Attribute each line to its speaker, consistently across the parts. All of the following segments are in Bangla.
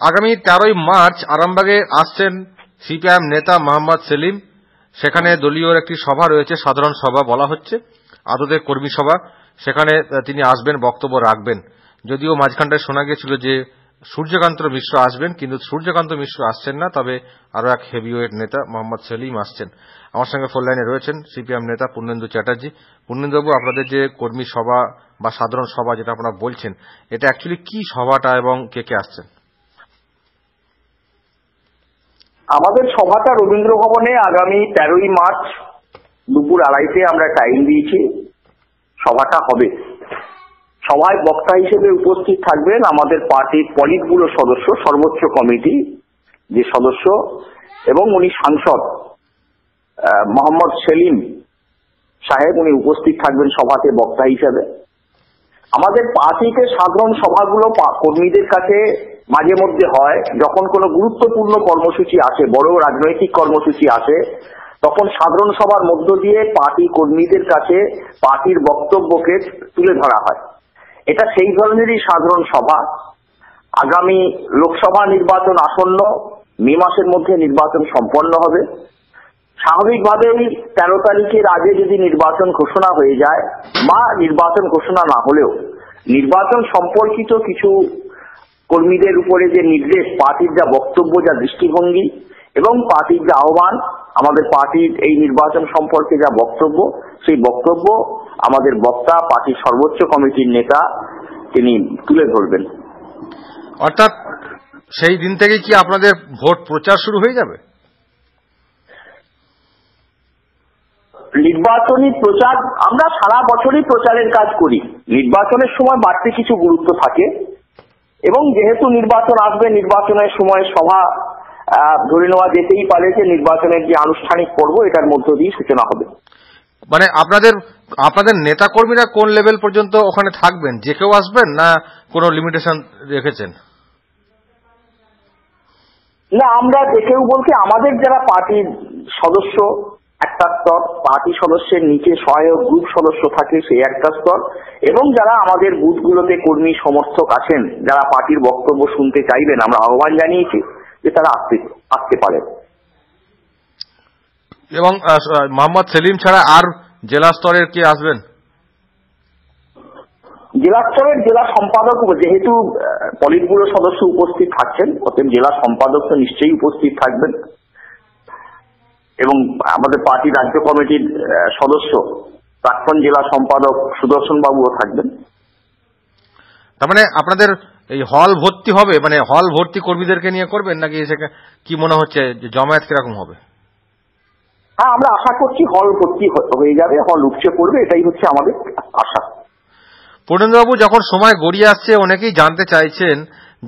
Speaker 1: আগামী তেরোই মার্চ আরামবাগে আসছেন সিপিআইএম নেতা মোহাম্মদ সেলিম। সেখানে দলীয় একটি সভা রয়েছে, সাধারণ সভা বলা হচ্ছে আদতে কর্মী সভা। সেখানে তিনি আসবেন, বক্তব্য রাখবেন। যদিও মাঝখানটায় শোনা গিয়েছিল যে সূর্যকান্ত মিশ্র আসবেন, কিন্তু সূর্যকান্ত মিশ্র আসছেন না, তবে আরও এক হেভিওয়েট নেতা মোহাম্মদ সেলিম আসছেন। আমার সঙ্গে ফোন লাইনে রয়েছেন সিপিএম নেতা পূর্ণেন্দু চ্যাটার্জি। পূর্ণেন্দুবাবু, আপনাদের যে কর্মী সভা বা সাধারণ সভা, যেটা আপনারা বলছেন, এটা অ্যাকচুয়ালি কি সভাটা এবং কে কে আসছেন?
Speaker 2: আমাদের সভাটা রবীন্দ্র ভবনে আগামী তেরোই মার্চ দুপুর আড়াইতে আমরা টাইম দিয়েছি। সভাটা হবে। সভায় বক্তা হিসেবে উপস্থিত থাকবেন আমাদের পার্টির পলিট ব্যুরো সদস্য, সর্বোচ্চ কমিটি যে সদস্য, এবং উনি সাংসদ মোহাম্মদ সেলিম সাহেব, উনি উপস্থিত থাকবেন সভাতে বক্তা হিসেবে। আমাদের পার্টিতে সাধারণ সভাগুলো কর্মীদের কাছে মাঝে মধ্যে হয়, যখন কোনো গুরুত্বপূর্ণ কর্মসূচি আসে, বড় রাজনৈতিক কর্মসূচি আসে, তখন সাধারণ সভার মধ্য দিয়ে পার্টি কর্মীদের কাছে পার্টির বক্তব্যকে তুলে ধরা হয়। এটা সেই ধরনেরই সাধারণ সভা। আগামী লোকসভা নির্বাচন আসন্ন, মে মাসের মধ্যে নির্বাচন সম্পন্ন হবে। স্বাভাবিকভাবেই তেরো তারিখের আগে যদি নির্বাচন ঘোষণা হয়ে যায় বা নির্বাচন ঘোষণা না হলেও, নির্বাচন সম্পর্কিত কিছু কর্মীদের উপরে যে নির্দেশ পার্টির যা বক্তব্য যা দৃষ্টিভঙ্গি এবং পার্টির যা আহ্বান আমাদের পার্টির এই নির্বাচন সম্পর্কে যা বক্তব্য সেই বক্তব্য আমাদের বক্তা পার্টির সর্বোচ্চ কমিটির নেতা তিনি তুলে ধরবেন।
Speaker 1: অর্থাৎ সেই দিন থেকে কি আপনাদের ভোট প্রচার শুরু হয়ে যাবে?
Speaker 2: নির্বাচনী প্রচার আমরা সারা বছরই প্রচারের কাজ করি। নির্বাচনের সময় বাড়তি কিছু গুরুত্ব থাকে। এবং যেহেতু নির্বাচন আসবে নির্বাচনের সময় সভা ধরে নেওয়া যেতেই পারে যে নির্বাচনের যে আনুষ্ঠানিক পর্ব এটার মধ্য দিয়ে সূচনা হবে।
Speaker 1: মানে আপনাদের আপনাদের নেতা কর্মীরা কোন লেভেল পর্যন্ত ওখানে থাকবেন? যে কেউ আসবেন না কোনো লিমিটেশন রেখেছেন?
Speaker 2: না আমরা যে কেউ বলতে আমাদের যারা পার্টির সদস্য একটা স্তর পার্টি সদস্যের নিচে সহায়ক গ্রুপ সদস্য থাকে সেই একটা স্তর। এবং যারা আমাদের বুথগুলোতে কর্মী সমর্থক আছেন যারা পার্টির বক্তব্য শুনতে চাইবেন আমরা আহ্বান জানিয়েছি যে তারা আসতে আসতে পারে
Speaker 1: এবং মোহাম্মদ সেলিম ছাড়া আর জেলা স্তরের কে আসবেন?
Speaker 2: জেলা স্তরের জেলা সম্পাদক যেহেতু পলিটগুলো সদস্য উপস্থিত থাকছেন অতএব জেলা সম্পাদক তো নিশ্চয়ই উপস্থিত থাকবেন। এবং আমাদের পার্টি রাজ্য কমিটির সদস্য প্রাক্তন জেলা সম্পাদক সুদর্শন বাবুও থাকবেন।
Speaker 1: তার মানে আপনাদের এই হল ভর্তি হবে? মানে হল ভর্তি কর্মীদেরকে নিয়ে করবেন নাকি কি মনে হচ্ছে যে জমায়েত কীরকম হবে?
Speaker 2: হ্যাঁ আমরা আশা করছি হল ভর্তি হয়ে যাবে হল উপচে পড়বে এটাই হচ্ছে আমাদের আশা।
Speaker 1: পূর্ণেন্দ্রবাবু যখন সময় গড়িয়ে আসছে অনেকেই জানতে চাইছেন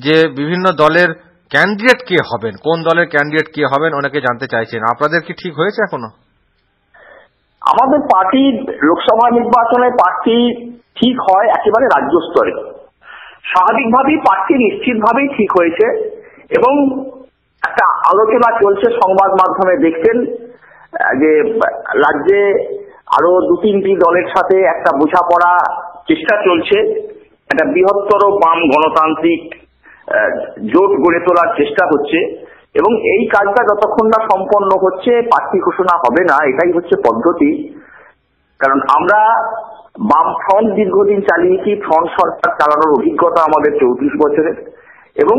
Speaker 1: যে বিভিন্ন দলের ক্যান্ডিডেট কে হবেন? কোন দলের ক্যান্ডিডেট কে হবেন? অনেকে জানতে চাইছেন। আপনাদের কি ঠিক হয়েছে এখনও?
Speaker 2: আমাদের পার্টির লোকসভা নির্বাচনে প্রার্থী ঠিক হয় একেবারে রাজ্য স্তরে। স্বাভাবিকভাবেই প্রার্থী নিশ্চিতভাবেই ঠিক হয়েছে এবং একটা আলোচনা চলছে সংবাদ মাধ্যমে দেখছেন যে রাজ্যে আরও দু তিনটি দলের সাথে একটা বোঝাপড়া চেষ্টা চলছে। একটা বৃহত্তর বাম গণতান্ত্রিক জোট গড়ে তোলার চেষ্টা হচ্ছে এবং এই কাজটা যতক্ষণ না সম্পন্ন হচ্ছে প্রার্থী ঘোষণা হবে না, এটাই হচ্ছে পদ্ধতি। কারণ আমরা বাম ফ্রন্ট দীর্ঘদিন চালিয়েছি, ফ্রন্ট সরকার চালানোর অভিজ্ঞতা আমাদের চৌত্রিশ বছরের। এবং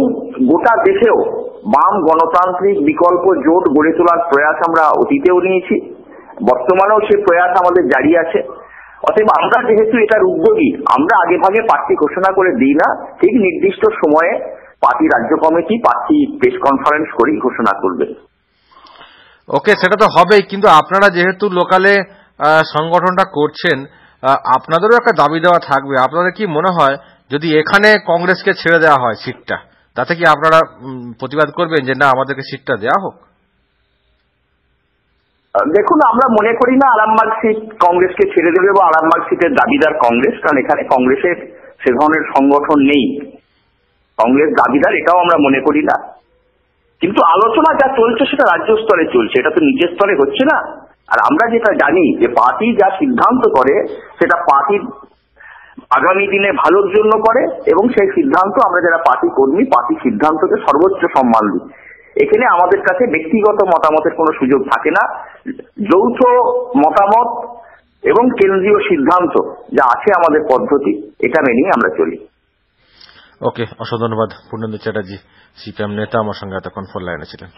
Speaker 2: গোটা দেশেও বাম গণতান্ত্রিক বিকল্প জোট গড়ে তোলার প্রয়াস আমরা অতীতেও নিয়েছি। বর্তমানেও সে প্রয়াস আমাদের জারি আছে। অতএব আমরা যেহেতু এটার উদ্যোগী, আমরা আগে ভাগে প্রার্থী ঘোষণা করে দিই না, ঠিক নির্দিষ্ট সময়ে পার্টি রাজ্য কমিটি প্রার্থী প্রেস কনফারেন্স করেই ঘোষণা করবে।
Speaker 1: ওকে সেটা তো হবেই কিন্তু আপনারা যেহেতু লোকালে সংগঠনটা করছেন আপনাদেরও একটা দাবি দেওয়া থাকবে। আপনাদের কি মনে হয় যদি এখানে কংগ্রেসকে ছেড়ে দেওয়া হয় সিটটা তাতে কি আপনারা প্রতিবাদ করবেন যে না আমাদেরকে সিটটা দেওয়া হোক?
Speaker 2: দেখুন আমরা মনে করি না আরামবাগ সিট কংগ্রেসকে ছেড়ে দেবে বা আরামবাগ সিটের দাবিদার কংগ্রেস কারণ এখানে কংগ্রেসের সে ধরনের সংগঠন নেই। কংগ্রেস দাবিদার, এটাও আমরা মনে করি না। কিন্তু আলোচনা যা চলছে সেটা রাজ্য স্তরে চলছে, এটা তো নিজের স্তরে হচ্ছে না। আর আমরা যেটা জানি যে পার্টি যা সিদ্ধান্ত করে, সেটা পার্টির আগামী দিনে ভালোর জন্য করে, এবং সেই সিদ্ধান্ত আমরা যারা পার্টি কর্মী, পার্টি সিদ্ধান্তকে সর্বোচ্চ সম্মান দিই। এখানে আমাদের কাছে ব্যক্তিগত মতামতের কোনো সুযোগ থাকে না। যৌথ মতামত এবং কেন্দ্রীয় সিদ্ধান্ত যা আছে আমাদের পদ্ধতি, এটা মেনেই আমরা চলি।
Speaker 1: ওকে অসংখ্য ধন্যবাদ পূর্ণেন্দু চ্যাটার্জি সিপিএম নেতা আমার সঙ্গে এতক্ষণ ফোন লাইনে ছিলেন।